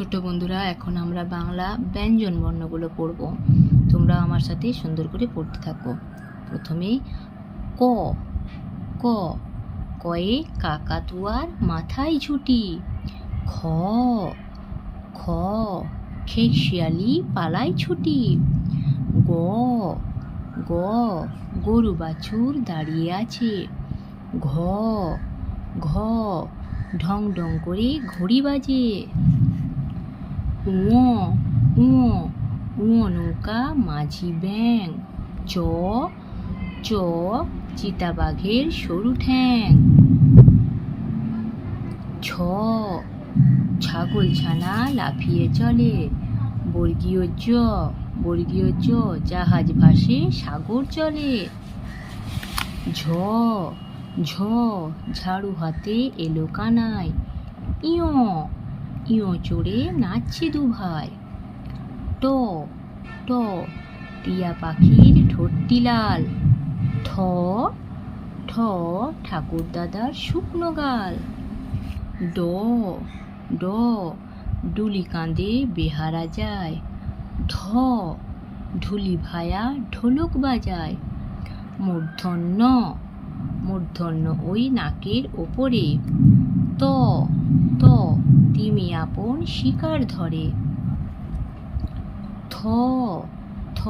ছোট বন্ধুরা, এখন আমরা বাংলা ব্যঞ্জন বর্ণগুলো পড়ব। তোমরা আমার সাথে সুন্দর করে পড়তে থাকো। প্রথমে ক। ক। কয়ে কাকাতুয়ার মাথায় ঝুটি। খ। খ। খেক শিয়ালি পালায় ছুটি। গ। গ। গরু বাছুর দাঁড়িয়ে আছে। ঘ। ঘ। ঢং ঢং করে ঘড়ি বাজে। উঁ উঁ উঁ নৌকা, মাঝি ব্যাং, চ চ, চিতাবাঘের সরু ঠ্যাং ছ ছাগল ছানা লাফিয়ে চলে, বর্গীয় জ বর্গীয় জ, জাহাজ ভাসে সাগর চলে, ঝ ঝ, ঝাড়ু হাতে এলো কানায়, ইয় ইয় চড়ে নাচছে দু ভাই ট ট, টিয়া পাখির ঠোঁটটি লাল ঠ ঠ, ঠাকুর দাদার শুকনো গাল। ড ড, ডুলি কাঁদে বেহারা যায়। ঢ ঢুলি ভায়া ঢোলক বাজায়। মূর্ধন্য মূর্ধন্য ওই নাকের ওপরে। ত ত আপন শিকার ধরে। থ থ,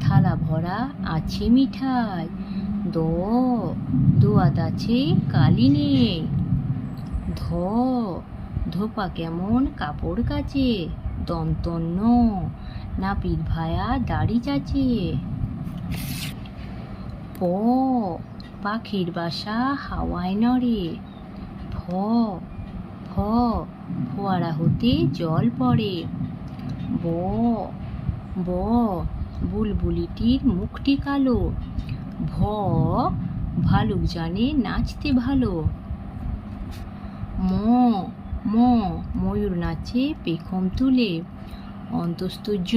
থালা ভরা আছে মিঠাই। দ দোয়াত আছে কালি নেই। ধ, ধোপা কেমন কাপড় কাচে। দন্তন্য নাপিত ভায়া দাড়ি চাচে। প, পাখির বাসা হাওয়ায় নড়ে। ফ ফোয়ারা হতে জল পড়ে। ব ব, বুলবুলিটির মুখটি কালো। ভ, ভালুক জানে নাচতে ভালো। ম ম, ময়ূর নাচে পেখম তুলে। অন্তস্থ জ,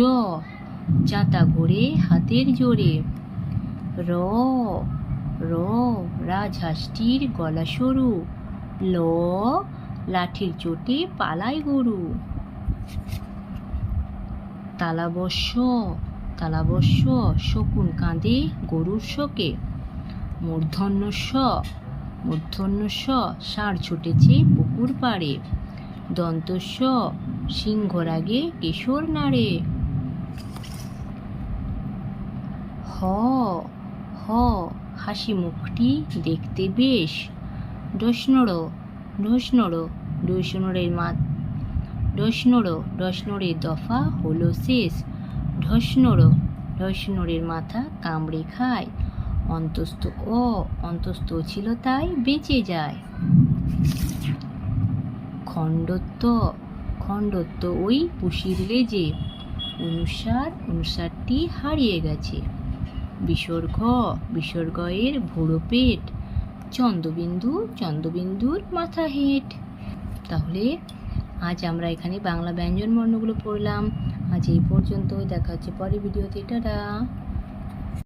চাতা ঘোরে হাতের জোরে। র র, রাজহাঁসটির গলা সরু। ল লাঠির চোটে পালায় গরু। তালাবস্য তালাবস্য শকুন কাঁদে গরুর শোকে। মূর্ধন্য মূর্ধন্য স ষাঁড় ছুটেছে পুকুর পাড়ে। দন্তস্ব সিংহ রাগে কেশর নাড়ে। হ হ হাসি মুখটি দেখতে বেশ। ডসনড় ডসনড় ডসনড়ের মা ডসনড় ডসনড়ের দফা হলো শেষ। ঢসনড় ঢসনড়ের মাথা কামড়ে খায়। অন্তস্থ ও অন্তস্থ ছিল তাই বেঁচে যায়। খণ্ডত্ব খণ্ডত্ব ওই পুষির লেজে। অনুসার, অনুসারটি হারিয়ে গেছে। বিসর্গ, বিসর্গয়ের ভুড়ো পেট। চন্দ্রবিন্দু, চন্দ্রবিন্দুর মাথা হেঁট। তাহলে আজ আমরা এখানে বাংলা ব্যঞ্জন বর্ণগুলো পড়লাম। আজ এই পর্যন্তই। দেখা হচ্ছে পরে ভিডিওতে। টাটা।